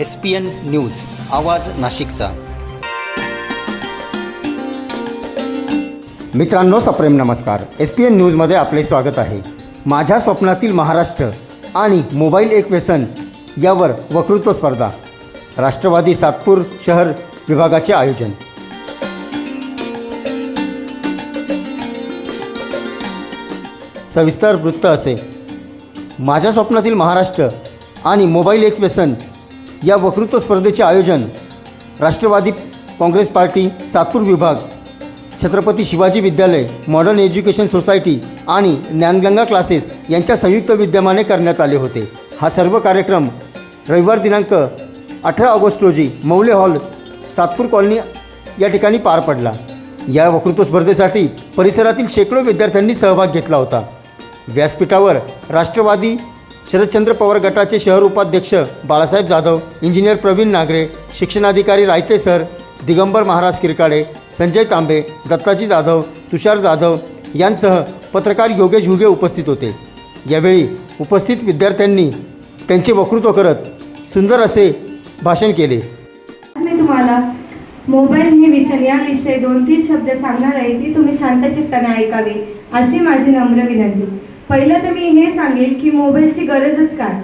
S P N news आवाज नाशिकचा. मित्रांनो सप्रेम नमस्कार. एस पी एन न्यूजमध्ये आपले स्वागत आहे. माझ्या स्वप्नातील महाराष्ट्र आणि मोबाईल एक व्यसन यावर वक्तृत्व स्पर्धा राष्ट्रवादी सातपूर शहर विभागाचे आयोजन. सविस्तर वृत्त असे. माझ्या स्वप्नातील महाराष्ट्र आणि मोबाईल एक व्यसन या वक्तृत्व स्पर्धेचे आयोजन राष्ट्रवादी काँग्रेस पार्टी सातपूर विभाग Chhatrapati Shivaji Vidyalaya modern education society आणि ज्ञानगंगा क्लासेस यांच्या संयुक्त विद्यमाने करण्यात आले होते. हा सर्व कार्यक्रम रविवार दिनांक अठरा ऑगस्ट रोजी मौले हॉल सातपूर कॉलनी या ठिकाणी पार पडला. या वक्तृत्व स्पर्धेसाठी परिसरातील शेकडो विद्यार्थ्यांनी सहभाग घेतला होता. व्यासपीठावर राष्ट्रवादी शरदचंद्र पवार गटाचे शहर उपाध्यक्ष बाळासाहेब जाधव इंजिनियर प्रवीण नागरे शिक्षणाधिकारी रायते सर दिगंबर महाराज किरकाडे संजय तांबे दत्ताजी जाधव तुषार जाधव यांसह पत्रकार योगेश हुगे उपस्थित होते. यावेळी उपस्थित विद्यार्थ्यांनी त्यांचे वक्तृत्व करत सुंदर असे भाषण केले. मी तुम्हाला मोबाईल हे विषय याविषयी दोन तीन शब्द सांगणार आहे ती तुम्ही शांतचित्ताने ऐकावी अशी माझी नम्र विनंती. पहिलं तर मी हे सांगेल की मोबाईलची गरजच काय?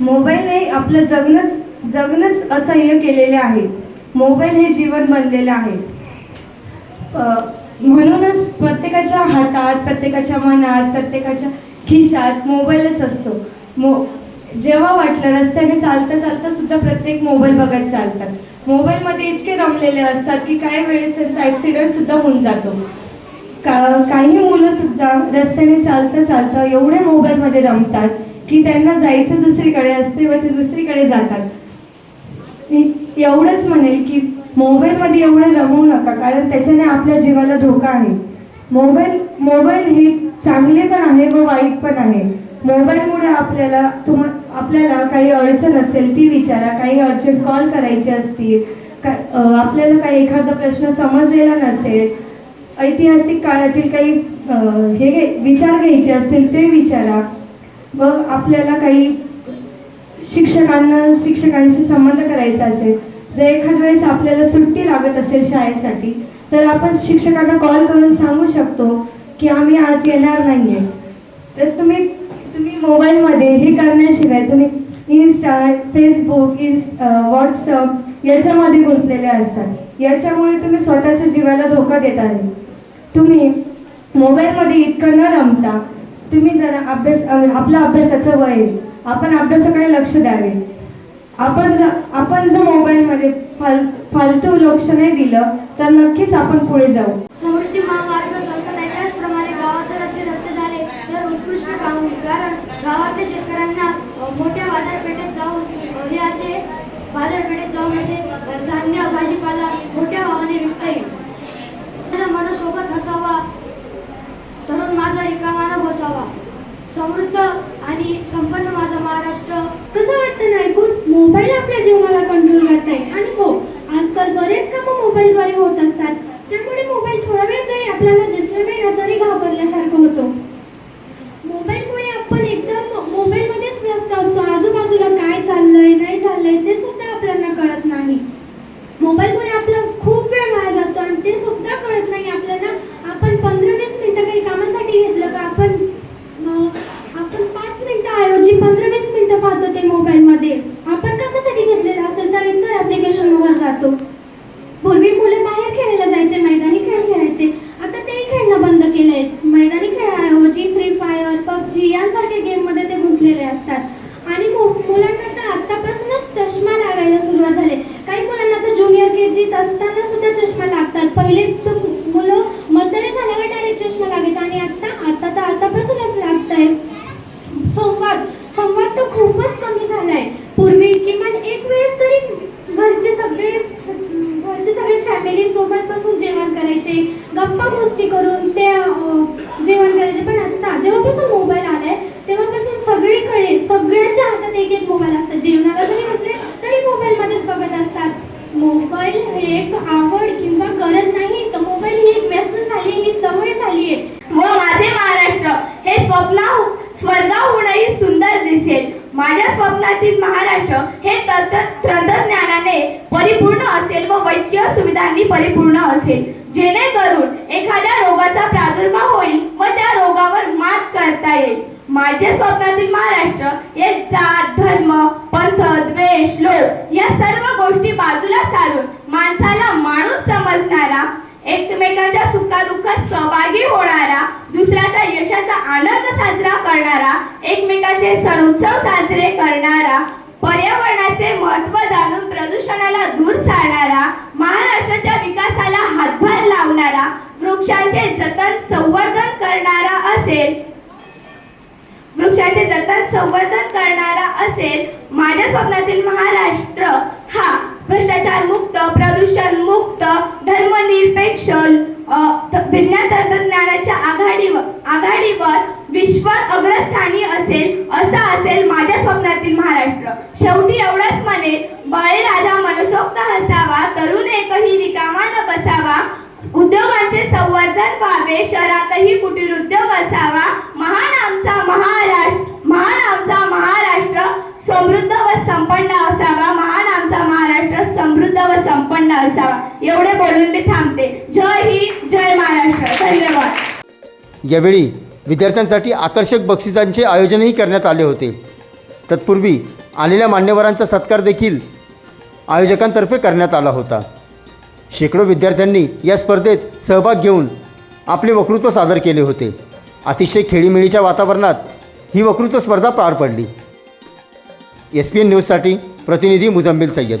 मोबाईलने आपलं जगणंच जगणंच असह्य केलेले आहे. मोबाईल हे जीवन बनलेलं आहे. म्हणूनच प्रत्येकाच्या हातात प्रत्येकाच्या मनात प्रत्येकाच्या खिशात मोबाईलच असतो. मो जेव्हा वाटलं रस्त्याने चालता चालता सुद्धा प्रत्येक मोबाईल बघत चालतात. मोबाईलमध्ये इतके रमलेले असतात की काही वेळेस त्यांचा ॲक्सिडेंट सुद्धा होऊन जातो. का काही मुलं सुद्धा रस्त्याने चालता चालता एवढे मोबाईलमध्ये रमतात की त्यांना जायचं दुसरीकडे असते व ते दुसरीकडे जातात. मी एवढंच म्हणेल की मोबाईलमध्ये एवढं रमवू नका कारण त्याच्याने आपल्या जीवाला धोका आहे. मोबाईल मोबाईल हे चांगले पण आहे व वाईट पण आहे. मोबाईलमुळे आपल्याला तुम आपल्याला काही अडचण असेल ती विचारा काही अडचण कॉल करायचे असतील का आपल्याला काही एखादा प्रश्न समजलेला नसेल ऐतिहासिक काळातील काही हे विचार घ्यायचे असतील ते विचारा. व आपल्याला काही शिक्षकांना शिक्षकांशी संबंध करायचा असेल जर एखाद्या वेळेस आपल्याला सुट्टी लागत असेल शाळेसाठी तर आपण शिक्षकांना कॉल करून सांगू शकतो की आम्ही आज येणार नाही आहे तर तुम्ही तुम्ही मोबाईलमध्ये हे करण्याशिवाय तुम्ही इन्स्टा फेसबुक इन्स्ट व्हॉट्सअप याच्यामध्ये गुंतलेले असतात. याच्यामुळे तुम्ही स्वतःच्या जीवाला धोका देत आहे. तुम्ही मोबाईलमध्ये इतकं न रमता तुम्ही जरा अभ्यास आपला अभ्यासाचं वय आपण अभ्यासाकडे लक्ष द्यावे. आपण जर आपण जर मोबाईलमध्ये फाल फालतू लक्ष नाही दिलं तर नक्कीच आपण पुढे जाऊ. समोरचे महामार्ग चालत नाही त्याचप्रमाणे गावात जर असे रस्ते झाले तर उत्कृष्ट काम होईल. कारण गावातल्या शेतकऱ्यांना मोठ्या बाजारपेठेत जाऊन हे असे बाजारपेठेत जाऊन असे धान्य भाजीपाला मोठ्या भावाने विकता येईल माझ्या मनासोबत हसावा तरुण माझा रिकामानं बसावा समृद्ध आणि संपन्न माझा महाराष्ट्र. कसं वाटतं ना ऐकून? मोबाईल आपल्या जीवनाला कंट्रोल करताय आणि हो आजकाल बरेच कामं मोबाईलद्वारे होत असतात त्यामुळे मोबाईल थोडा वेळ जरी आपल्याला दिसलं नाही ना तरी घाबरल्यासारखं होतो मोबाईलमुळे आपण एकदम मोबाईलमध्येच व्यस्त असतो आजूबाजूला काय चाललंय नाही चाललंय ते सुद्धा आपल्याला कळत नाही मोबाईलमुळे आपला खूप वेळ वाया जातो आणि ते सुद्धा कळत नाही आपल्याला आपण पंधरा वीस मिनिटं काही कामासाठी घेतलं का आपण अं, आपण पाच मिनिटं ऐवजी पंधरा वीस मिनिटं पाहतो ते मोबाईलमध्ये आपण कामासाठी घेतलेलं असेल तर इतर ॲप्लिकेशनवर जातो पूर्वी मुले बाहेर खेळायला जायचे मैदानी खेळ खेळायचे आता तेही खेळणं बंद केलंय मैदानी खेळाऐवजी फ्री फायर पबजी गेममध्ये ते गुंतलेले असतात. आणि मुलांना तर आतापासूनच चष्मा लागायला सुरुवात झाले. काही मुलांना तर ज्युनियर के जीत असताना सुद्धा चष्मा लागतात. पहिले तर मुलं मतदारी झाल्यावर डायरेक्ट चष्मा लागायचा आणि आता आता तर आतापासूनच लागत आहे संवाद संवाद तर खूपच कमी झालाय पूर्वी किमान एक वेळेस तरी घरचे सगळे घरचे सगळे फॅमिली सोबत बसून जेवण करायचे गप्पा गोष्टी करून ते अं, जेवण करायचे पण आता जेव्हापासून मोबाईल आलाय तेव्हापासून सगळीकडे सगळ्यांच्या हातात एक एक मोबाईल असतात जेवणाला जरी असले तरी मोबाईलमध्येच बघत असतात मोबाईल हे एक आवड किंवा गरज नाही तर मोबाईल ही एक व्यसन झाली ही सवय झाली आहे व माझे महाराष्ट्र हे स्वप्ना स्वर्गाहूनही महाराष्ट्र हे तंत्रज्ञानाने परिपूर्ण असेल व वैद्यकीय सुविधांनी परिपूर्ण असेल. जेणेकरून एखाद्या रोगाचा प्रादुर्भाव होईल व त्या रोगावर मात करता येईल. माझ्या स्वप्नातील महाराष्ट्र हे जात धर्म पंथ द्वेष लोक या सर्व गोष्टी बाजूला सारून माणसाला माणूस समजणारा एकमेकांच्या सुखादुःखात सहभागी होणारा दुसऱ्याचा यशाचा आनंद साजरा करणारा एकमेकाचे सण उत्सव साजरे करणारा पर्यावरणाचे महत्त्व जाणून प्रदूषणाला दूर सारणारा महाराष्ट्राच्या विकासाला हातभार लावणारा वृक्षांचे जतन संवर्धन करणारा असेल वृक्षाचे जतन संवर्धन करणारा असेल माझ्या स्वप्नातील महाराष्ट्र हा भ्रष्टाचार मुक्त प्रदूषण मुक्त धर्मनिरपेक्ष विज्ञान तंत्रज्ञानाच्या आघाडीवर आघाडीवर विश्व अग्रस्थानी असेल असा असेल माझ्या स्वप्नातील महाराष्ट्र. शेवटी एवढंच म्हणेल बळीराजा मनसोक्त हसावा तरुण एकही रिकामा न बसावा उद्योगांचे संवर्धन व्हावे शहरातही कुटीर उद्योग असावा महान एवढे मी थांबते. जय हिंद जय महाराष्ट्र. धन्यवाद. यावेळी विद्यार्थ्यांसाठी आकर्षक बक्षिसांचे आयोजनही करण्यात आले होते. तत्पूर्वी आलेल्या मान्यवरांचा सत्कार देखील आयोजकांतर्फे करण्यात आला होता. शेकडो विद्यार्थ्यांनी या स्पर्धेत सहभाग घेऊन आपले वक्तृत्व सादर केले होते. अतिशय खेळीमेळीच्या वातावरणात ही वक्तृत्व स्पर्धा पार पडली. एस पी एन न्यूजसाठी प्रतिनिधी मुजम्मिल सय्यद.